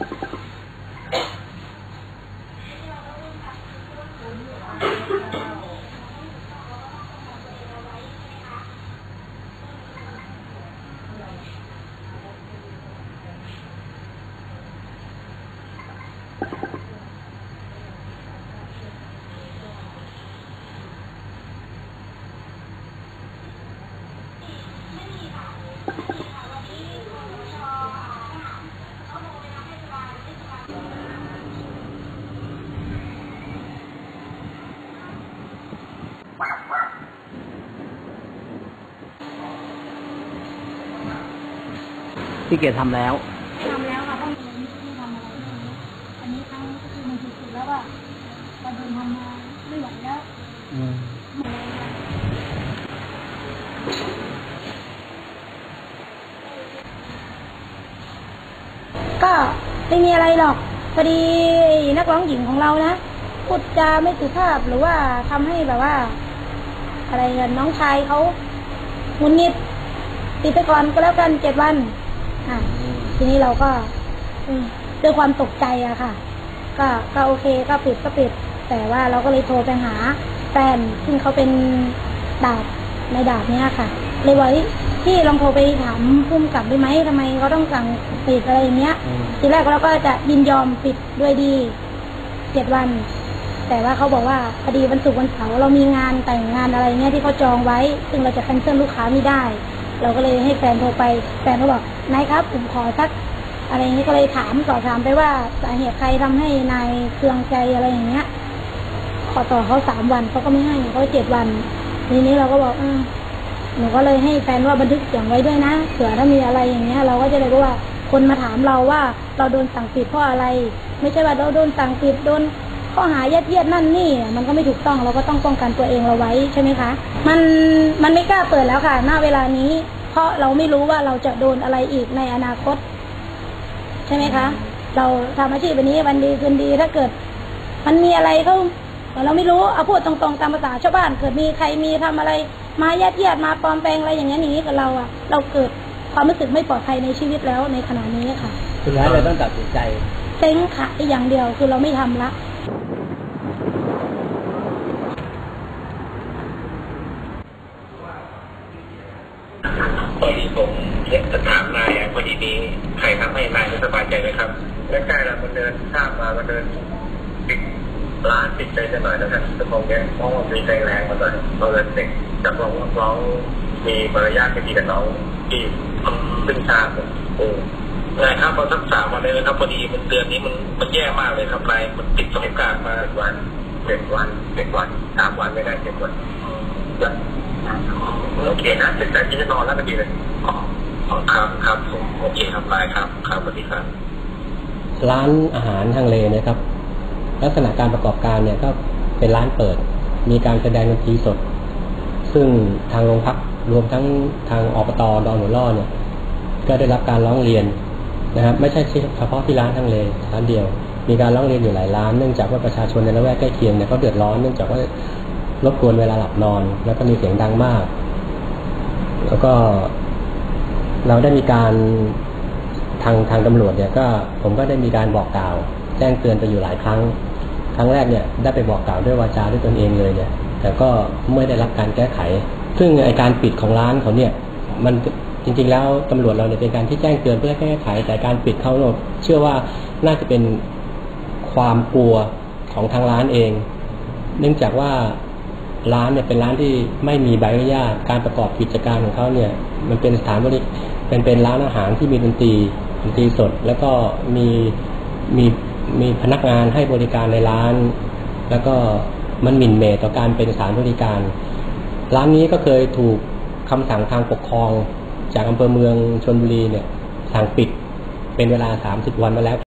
you พี่เกดทำแล้วทำแล้วค่ะต้องโดนที่ทำอะไรอันนี้ครั้งคือมันสุดๆแล้วว่าเราโดนทำมาไม่ไหวแล้วอืมก็ไม่มีอะไรหรอกพอดีนักร้องหญิงของเรานะพูดจาไม่สุภาพหรือว่าทำให้แบบว่า อะไรเงินน้องชายเขาหงุนงิดติดไปก่อนก็แล้วกันเจ็ดวัน อะ ทีนี้เราก็ อืมด้วยความตกใจอะค่ะ ก็ก็โอเคก็ปิดก็ปิด แต่ว่าเราก็เลยโทรไปหาแฟนซึ่งเขาเป็นดาบในดาบเนี้ยค่ะ เลยว่าเฮ้ยพี่ลองโทรไปถามพุ่มกลับได้ไหมทำไมเขาต้องสั่งปิดอะไรอย่างเงี้ยอืมทีแรกเราก็จะยินยอมปิดด้วยดีเจ็ดวัน แต่ว่าเขาบอกว่าพอดีวันศุกร์วันเสาร์เรามีงานแต่งงานอะไรเงี้ยที่เขาจองไว้ ซึ่งเราจะแคนเซิลลูกค้าไม่ได้ เราก็เลยให้แฟนโทรไป แฟนเขาบอกนายครับผมขอสัก อะไรอย่างนี้ก็เลยถามสอบถามไปว่าสาเหตุใครทำให้นายเครืองใจอะไรอย่างเงี้ย ขอต่อเขาสามวันเขาก็ไม่ให้เขาเจ็ดวัน ทีนี้เราก็บอกออหนูก็เลยให้แฟนว่าบันทึกเสียงไว้ด้วยนะเผื่อถ้ามีอะไรอย่างเงี้ย เราก็จะได้รู้ว่าคนมาถามเราว่าเราโดนสั่งปิดเพราะอะไร ไม่ใช่ว่าเราโดนสั่งปิดโดน ข้อหายัดเยียดนั่นนี่มันก็ไม่ถูกต้องเราก็ต้องป้องกันตัวเองเราไว้ใช่ไหมคะ มันมันไม่กล้าเปิดแล้วค่ะ ณเวลานี้ เพราะเราไม่รู้ว่าเราจะโดนอะไรอีกในอนาคต ใช่ไหมคะ เราทำอาชีพแบบนี้วันดีคืนดีถ้าเกิด มันมีอะไรเขาเราไม่รู้เอาพูดตรงๆตามภาษาชาวบ้านเกิดมีใครมีทำอะไร มายัดเยียดมาปลอมแปลงอะไรอย่างเงี้ยอย่างนี้กับเราอะเราเกิดความรู้สึกไม่ปลอดภัยในชีวิตแล้วในขณะนี้ค่ะสุดท้ายเราต้องตัดสินใจเซ็งค่ะอีกอย่างเดียวคือเราไม่ทำละ พอดีผมอยากจะถามนายพอดีมีใครทำให้นายไม่สบายใจไหมครับใกล้ๆแล้วมันเดินข้ามมามันเดินปิดร้านปิดใจจะหน่อยนะครับแต่ผมเนี่ยเพราะว่ามีใจแรงมาหน่อยเราเลยเด็กจับรองว่าน้องมีมารยาทไม่ดีกับน้องที่ซึ่งชาผมโอ้นายครับพอสักสามวันเลยนะครับพอดีมันเดือนนี้มันมันแย่มากเลยครับนายมันติดสงกรารมาวัน เจ็ดวันเจ็ดวันสามวันไม่ได้เจ็ดวันโอเคนะเป็นแต่ที่จะนอนแล้วก็ดีเลยอ๋อครับครับผมโอเคครับได้ครับครับสวัสดีครับ ร้านอาหารทางเลนะครับ ลักษณะการประกอบการเนี่ยก็เป็นร้านเปิด มีการแสดงดนตรีสด ซึ่งทางโรงพักรวมทั้งทางอบตดอนหัวล่อเนี่ย ก็ได้รับการร้องเรียนนะครับ ไม่ใช่เฉพาะที่ร้านทางเลร้านเดียว มีการร้องเรียนอยู่หลายร้านเนื่องจากว่าประชาชนในละแวกใกล้เคียงเนี่ยเขาเดือดร้อนเนื่องจากว่ารบกวนเวลาหลับนอน แล้วก็มีเสียงดังมาก แล้วก็เราได้มีการทางทางตำรวจเนี่ยก็ผมก็ได้มีการบอกกล่าว แจ้งเตือนไปอยู่หลายครั้ง ครั้งแรกเนี่ยได้ไปบอกกล่าวด้วยวาจาด้วยตนเองเลยเนี่ย แต่ก็ไม่ได้รับการแก้ไข ซึ่งไอการปิดของร้านเขาเนี่ยมันจริงๆแล้วตำรวจเราเนี่ยเป็นการที่แจ้งเตือนเพื่อแก้ไขแต่การปิดเขาเนี่ยเชื่อว่าน่าจะเป็น ความกลัวของทางร้านเอง เนื่องจากว่าร้านเนี่ยเป็นร้านที่ไม่มีใบอนุญาตการประกอบกิจการของเขาเนี่ย มันเป็นสถานบริเป็นเป็นร้านอาหารที่มีดนตรีดนตรีสด แล้วก็มีมีมีพนักงานให้บริการในร้าน แล้วก็มันหมิ่นเมต่อการเป็นสถานบริการ ร้านนี้ก็เคยถูกคำสั่งทางปกครอง จากอำเภอเมืองชนบุรีเนี่ยสั่งปิดเป็นเวลา30วันมาแล้ว